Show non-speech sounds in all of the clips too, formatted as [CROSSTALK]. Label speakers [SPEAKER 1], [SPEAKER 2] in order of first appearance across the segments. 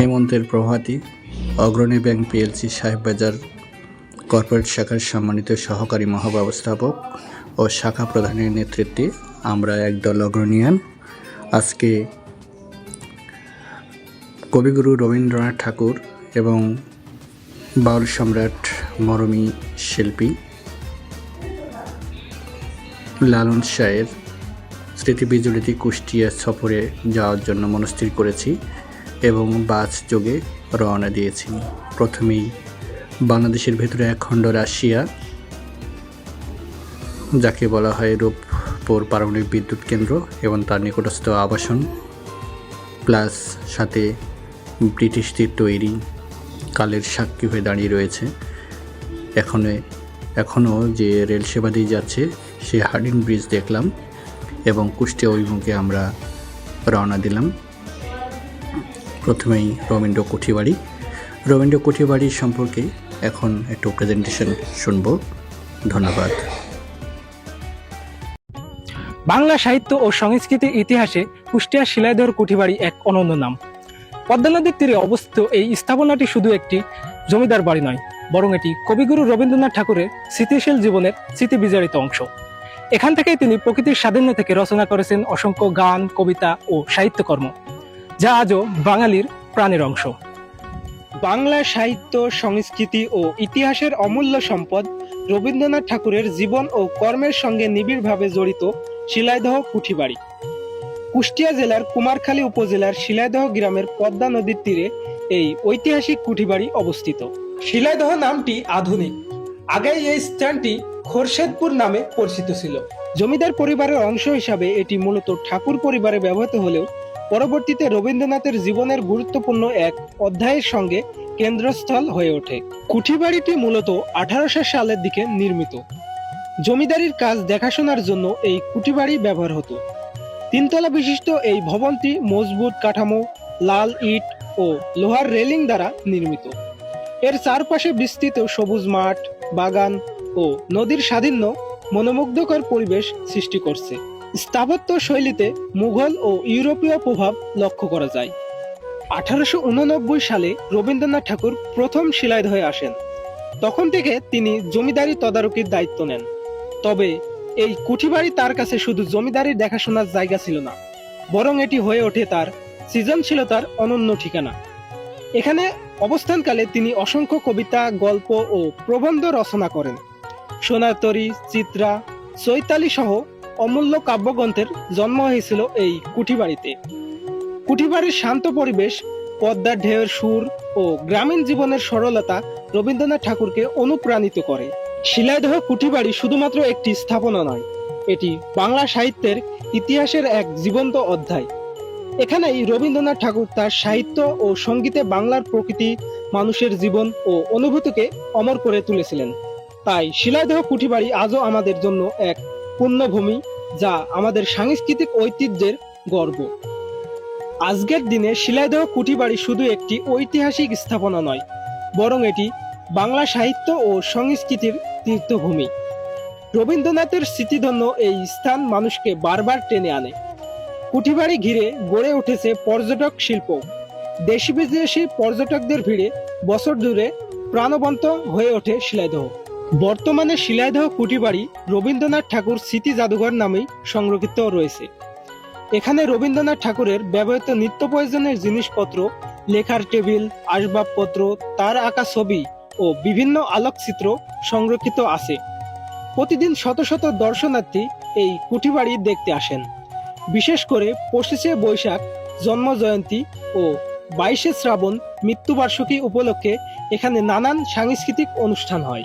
[SPEAKER 1] হেমন্তের প্রভাতী, Agrani bank PLC Shahebbazar corporate শাখার সম্মানিত সহকারী মহাব্যবস্থাপক ও শাখা প্রধানের নেতৃত্বে আমরা একদল অগ্রণীয়ান আজকে কবিগুরু রবীন্দ্রনাথ ঠাকুর এবং বাউল সম্রাট মরমী শিল্পী লালন শাহের স্মৃতি বিজড়িত কুষ্টিয়া সফরে যাওয়ার জন্য মনস্থির করেছি। এবং বাস যোগে রওনা দিয়েছি। প্রথমেই বাংলাদেশের ভেতরে এক খণ্ড রাশিয়া, যাকে বলা হয় রূপপুর পারমাণবিক বিদ্যুৎ কেন্দ্র এবং তার নিকটস্থ আবাসন, প্লাস সাথে ব্রিটিশদের তৈরি কালের সাক্ষী হয়ে দাঁড়িয়ে রয়েছে। এখনও এখনও যে রেল সেবা দিয়ে যাচ্ছে, সে হার্ডিন ব্রিজ দেখলাম এবং কুষ্টিয়া অভিমুখে আমরা রওনা দিলাম। প্রথমেই রবীন্দ্র কুঠিবাড়ি। রবীন্দ্র কুঠিবাড়ি সম্পর্কে এখন একটু প্রেজেন্টেশন শুনব। ধন্যবাদ।
[SPEAKER 2] বাংলা সাহিত্য ও সংস্কৃতির ইতিহাসে কুষ্টিয়া শিলাইদহ কুঠিবাড়ি এক অনন্য নাম। পদ্মা নদীর তীরে অবস্থিত এই স্থাপনাটি শুধু একটি জমিদার বাড়ি নয়, বরং এটি কবিগুরু রবীন্দ্রনাথ ঠাকুরের স্মৃতিশীল জীবনের স্মৃতি বিজড়িত অংশ। এখান থেকেই তিনি প্রকৃতির স্বাধীন্য থেকে রচনা করেছেন অসংখ্য গান, কবিতা ও সাহিত্যকর্ম। যা আজও বাঙালির প্রাণের অংশ। বাংলা সাহিত্য সংস্কৃতি ও ইতিহাসের অমূল্য সম্পদ রবীন্দ্রনাথ ঠাকুরের জীবন ও কর্মের সঙ্গে নিবিড়ভাবে জড়িত শিলাইদহ কুঠিবাড়ি। কুষ্টিয়া জেলার কুমারখালী উপজেলার শিলাইদহ গ্রামের পদ্মা নদীর তীরে এই ঐতিহাসিক কুঠিবাড়ি অবস্থিত। শিলাইদহ নামটি আধুনিক। আগে এই স্থানটি খোরশেদপুর নামে পরিচিত ছিল। জমিদার পরিবারের অংশ হিসাবে এটি মূলত ঠাকুর পরিবারে ব্যবহৃত হলেও পরবর্তীতে রবীন্দ্রনাথের জীবনের গুরুত্বপূর্ণ এক অধ্যায়ের সঙ্গে কেন্দ্রস্থল হয়ে ওঠে। কুঠিবাড়িটি মূলত আঠারোশো সালের দিকে নির্মিত। জমিদারির কাজ দেখাশোনার জন্য এই কুঠিবাড়ি ব্যবহার হতো। তিনতলা বিশিষ্ট এই ভবনটি মজবুত কাঠামো, লাল ইট ও লোহার রেলিং দ্বারা নির্মিত। এর চারপাশে বিস্তৃত সবুজ মাঠ, বাগান ও নদীর স্বাধীন্য মনোমুগ্ধকর পরিবেশ সৃষ্টি করছে। স্থাপত্য শৈলীতে মুঘল ও ইউরোপীয় প্রভাব লক্ষ্য করা যায়। আঠারোশো উননব্বই সালে রবীন্দ্রনাথ ঠাকুর প্রথম শিলাইদহে আসেন। তখন থেকে তিনি জমিদারি তদারকির দায়িত্ব নেন। তবে এই কুঠিবাড়ি তার কাছে শুধু জমিদারির দেখাশোনার জায়গা ছিল না, বরং এটি হয়ে ওঠে তার সৃজনশীলতার অনন্য ঠিকানা। এখানে অবস্থানকালে তিনি অসংখ্য কবিতা, গল্প ও প্রবন্ধ রচনা করেন। সোনাতরী চিত্রা, চৈতালি সহ অমূল্য কাব্যগ্রন্থের জন্ম হয়েছিল এই কুঠিবাড়িতে। কুঠিবাড়ির শান্ত পরিবেশ, পদ্মার ঢেউয়ের সুর ও গ্রামীণ জীবনের সরলতা রবীন্দ্রনাথ ঠাকুরকে অনুপ্রাণিত করে। শিলাইদহ কুঠিবাড়ি শুধুমাত্র একটি স্থাপনা নয়, এটি বাংলা সাহিত্যের ইতিহাসের এক জীবন্ত অধ্যায়। এখানেই রবীন্দ্রনাথ ঠাকুর তার সাহিত্য ও সঙ্গীতে বাংলার প্রকৃতি, মানুষের জীবন ও অনুভূতিকে অমর করে তুলেছিলেন। তাই শিলাইদহ কুঠিবাড়ি আজও আমাদের জন্য এক পুণ্যভূমি যা আমাদের সাংস্কৃতিক ঐতিহ্যের গর্ব। আজকের দিনে শিলাইদহ কুঠিবাড়ি শুধু একটি ঐতিহাসিক স্থাপনা নয়, বরং এটি বাংলা সাহিত্য ও সংস্কৃতির তীর্থভূমি। রবীন্দ্রনাথের স্মৃতিধন্য এই স্থান মানুষকে বারবার টেনে আনে। কুঠিবাড়ি ঘিরে গড়ে উঠেছে পর্যটক শিল্প। দেশি বিদেশি পর্যটকদের ভিড়ে বছর জুড়ে প্রাণবন্ত হয়ে ওঠে শিলাইদহ। বর্তমানে শিলাইদহ কুঠিবাড়ি রবীন্দ্রনাথ ঠাকুর স্মৃতি জাদুঘর নামেই সংরক্ষিত রয়েছে। এখানে রবীন্দ্রনাথ ঠাকুরের ব্যবহৃত নিত্য প্রয়োজনের জিনিসপত্র, লেখার টেবিল, আসবাবপত্র, তার আঁকা ছবি ও বিভিন্ন আলোকচিত্র সংরক্ষিত আছে। প্রতিদিন শত শত দর্শনার্থী এই কুঠিবাড়ি দেখতে আসেন। বিশেষ করে পঁচিশে বৈশাখ জন্ম জয়ন্তী ও বাইশে শ্রাবণ মৃত্যুবার্ষিকী উপলক্ষে এখানে নানান সাংস্কৃতিক অনুষ্ঠান হয়।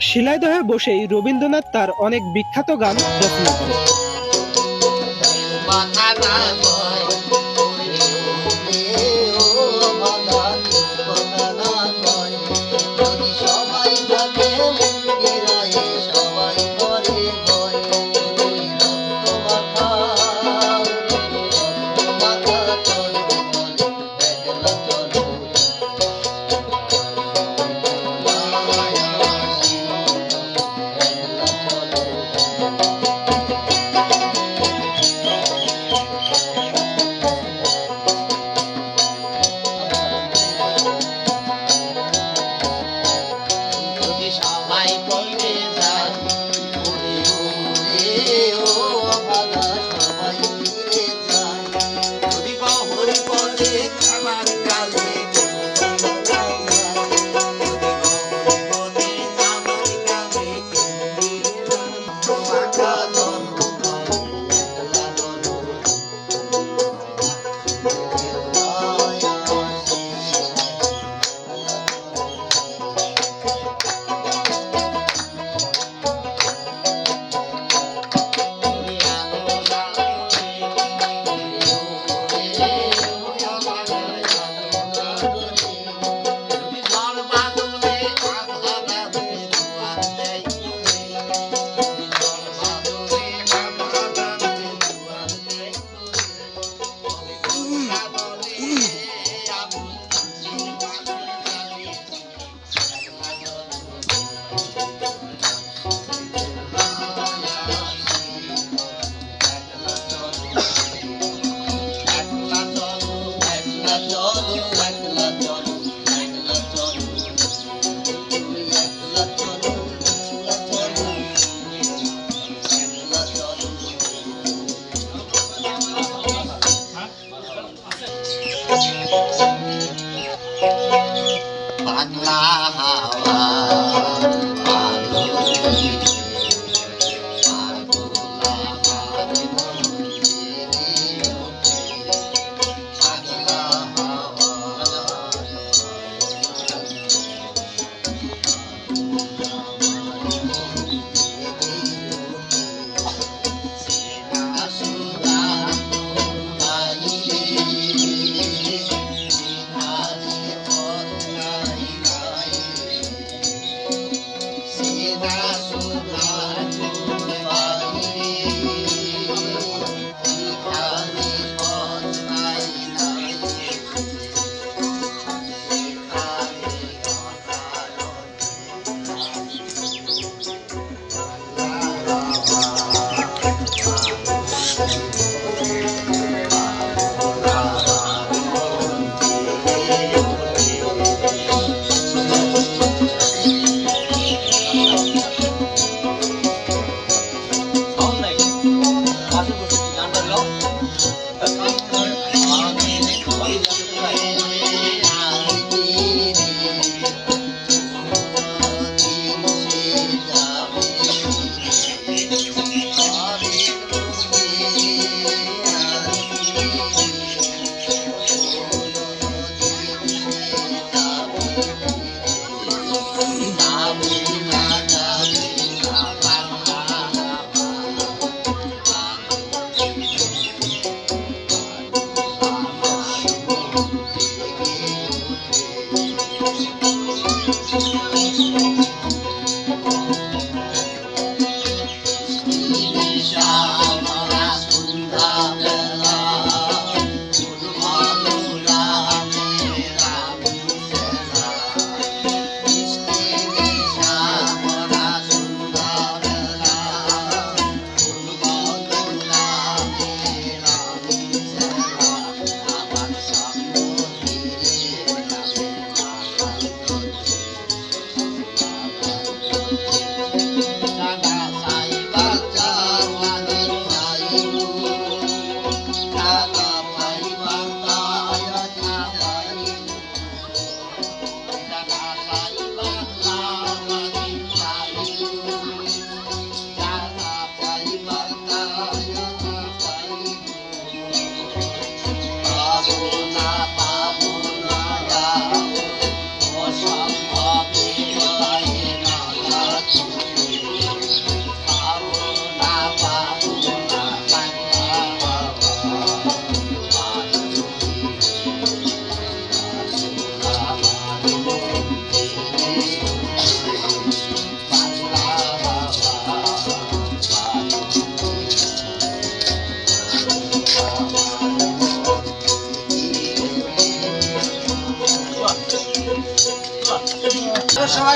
[SPEAKER 2] শিলাইদহে বসেই রবীন্দ্রনাথ তার অনেক বিখ্যাত গান রচনা করেন।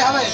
[SPEAKER 3] আমার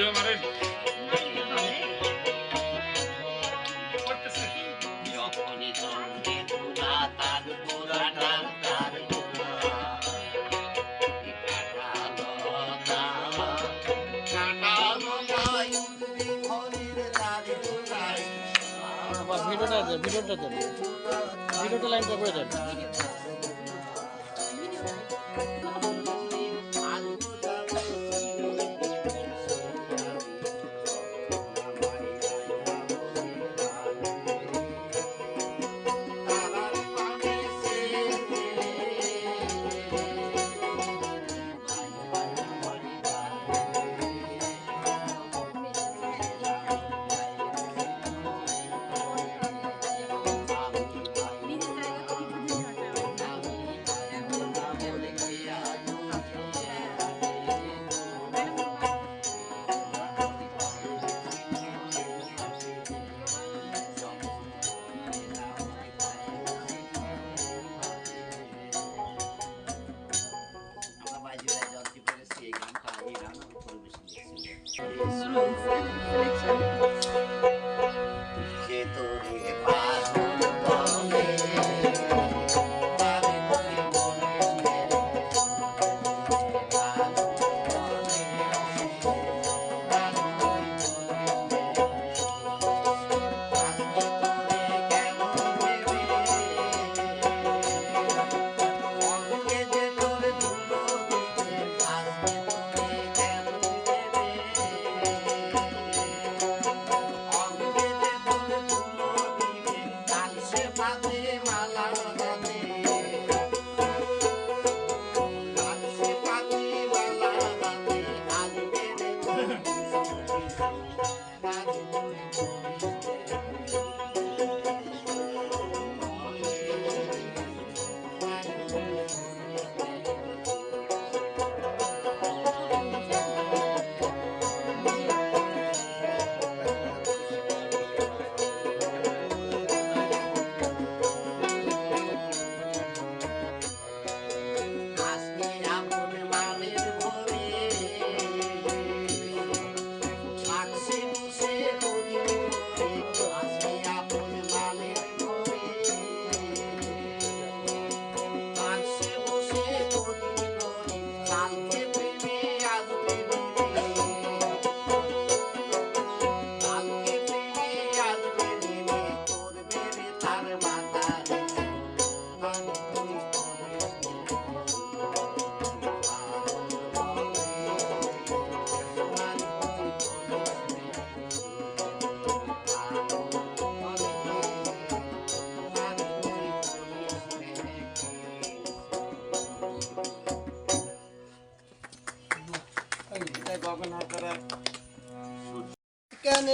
[SPEAKER 3] ভিডিও করেন ভিডিওটা ভিডিওটা দেন। ভিডিওটা লাইনটা করে দেন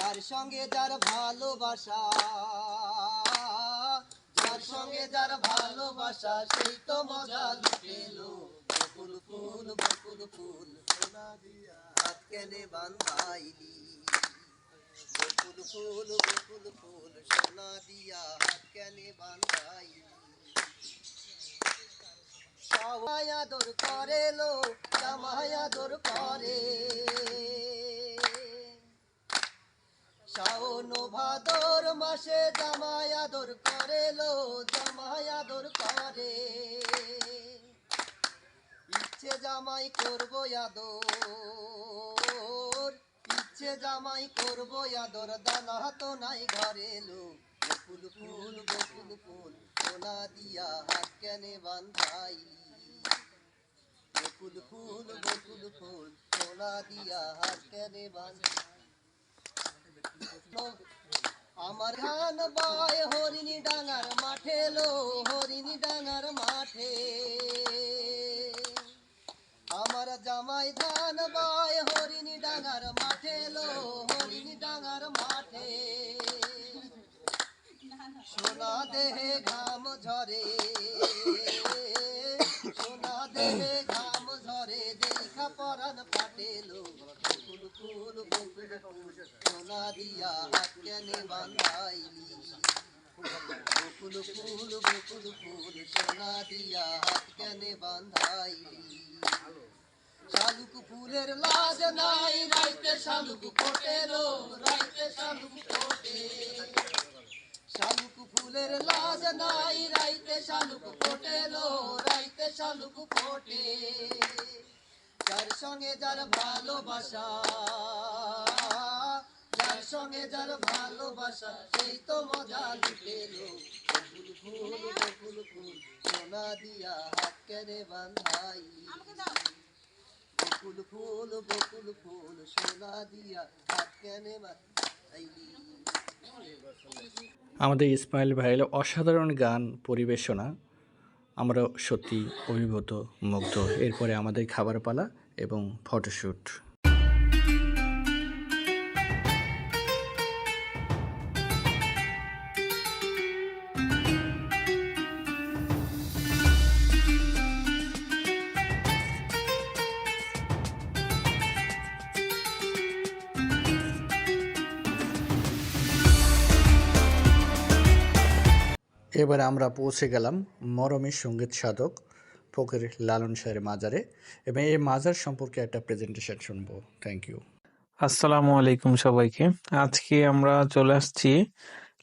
[SPEAKER 4] যার সঙ্গে যার ভালোবাসা, যার সঙ্গে যার ভালোবাসা, সেই তো মজা লুটেলো বকুল ফুল বকুল ফুল, সোনা দিয়া কেনে বান্ধাইলি বকুল ফুল বকুল ফুল, সোনা দিয়া হাত কেনে বান্ধাইলি দর করে লো জামায়া দর করে। শাওন ভাদর মাসে জামাই আদর করে লো জামাই আদর করে। ইচ্ছে জামাই করব আদর, ইচ্ছে জামাই করব আদর, দানা তো নাই ঘরে লো বকুল ফুল বকুল ফুল, সোনা দিয়া হাত কেনে বান্ধাইলি। বকুল ফুল বকুল ফুল, সোনা দিয়া হাত কেনে বান্ধাইলি। আমার ধান বয় হরিণী ডাঙার মাঠে লো, হরিণী ডাঙার মাঠে। আমার জামাই ধান বয় হরিণী ডাঙার মাঠে লো, হরিণী ডাঙার মাঠে। সোনা দেহে ঘাম ঝরে, সোনা দেহে ঘাম ঝরে, দেখা পরান ফাটেলো ফুল সোনা দিয়া কেনে বান্ধাইলি বকুল ফুল বকুল ফুল সোনা দিয়া কেনে বান্ধাইলি শালুক ফুলের লাজ নাই রাইতে শালুক ফোটেলো রাইতে শালুক ফোটে শালুক ফুলের লাজ নাই রাইতে শালুক ফোটেলো রাইতে শালুক ফোটে যার সঙ্গে যার ভালোবাসা যার সঙ্গে যার ভালোবাসা সেই তো মজা লুটেলো বকুল ফুল বকুল ফুল সোনা দিয়া হাত কেনে বান্ধাইলি বকুল ফুল বকুল ফুল সোনা দিয়া হাত কেনে বাঁধাইলি
[SPEAKER 1] আমাদের ইসমাইল ভাইয়ের অসাধারণ গান পরিবেশনা। আমরা সত্যি অভিভূত মুগ্ধ। এরপরে আমাদের খাবার পালা এবং ফটোশ্যুট। এবার আমরা পৌঁছে গেলাম মরমের সংগীত সাধক ফকির লালন শাহের মাজারে এবং এই মাজার সম্পর্কে একটা প্রেজেন্টেশন শুনব। থ্যাংক ইউ
[SPEAKER 5] আসসালামু আলাইকুম সবাইকে। আজকে আমরা চলে আসছি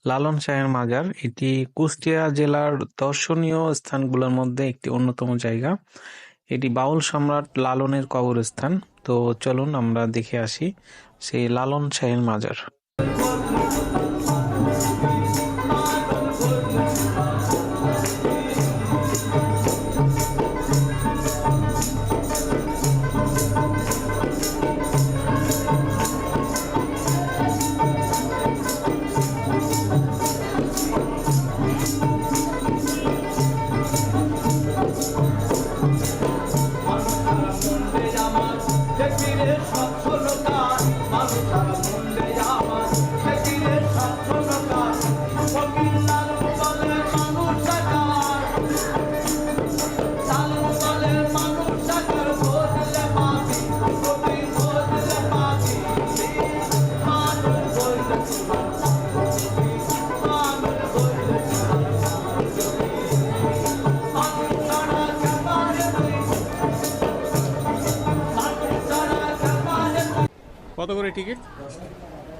[SPEAKER 5] লালন শাহের মাজার। এটি কুষ্টিয়া জেলার দর্শনীয় স্থানগুলোর মধ্যে একটি অন্যতম জায়গা। এটি বাউল সম্রাট লালনের কবরস্থান। তো চলুন আমরা দেখে আসি সেই লালন শাহের মাজার।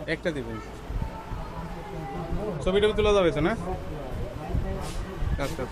[SPEAKER 6] একটা দেবেন ছবিটা তোলা যাবে না? আচ্ছা।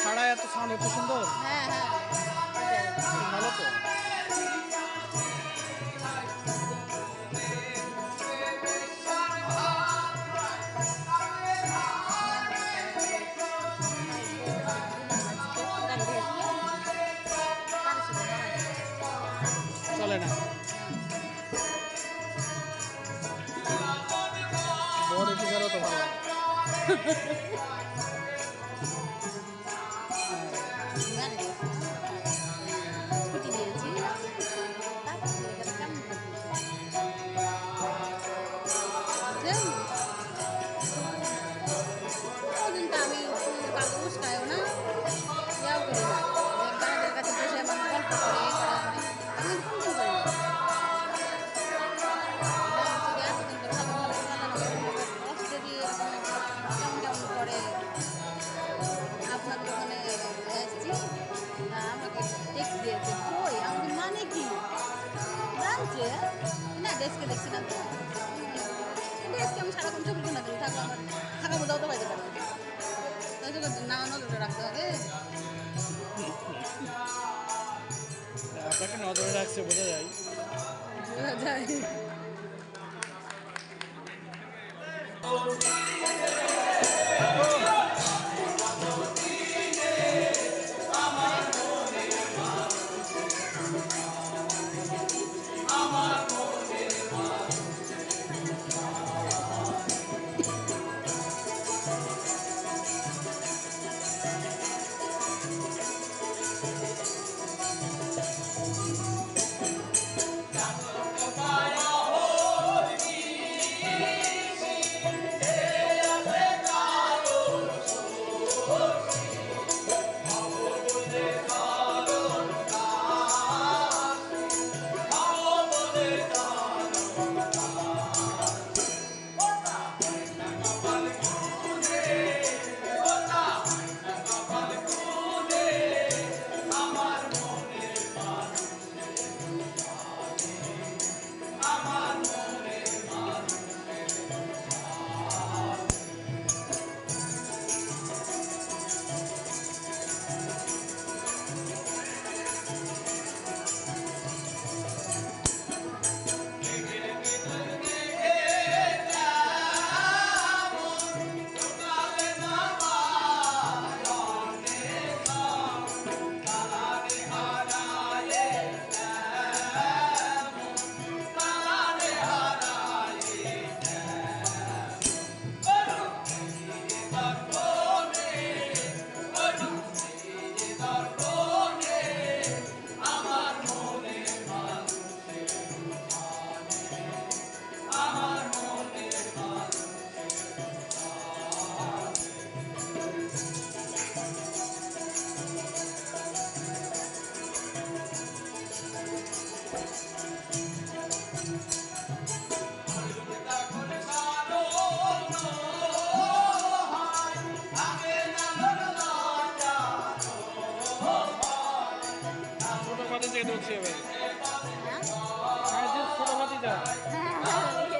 [SPEAKER 7] ছাড়া এত সাউন্ড এত সুন্দর
[SPEAKER 6] হ্যাঁ হ্যাঁ।
[SPEAKER 7] ভালো তো। চলে না। বড় টিকারও তো ভালো। [LAUGHS] Música ভাতিজাকে ধরছি এবার।
[SPEAKER 6] হ্যাঁ? হ্যাঁ,
[SPEAKER 8] ছোট ভাতিজা [LAUGHS]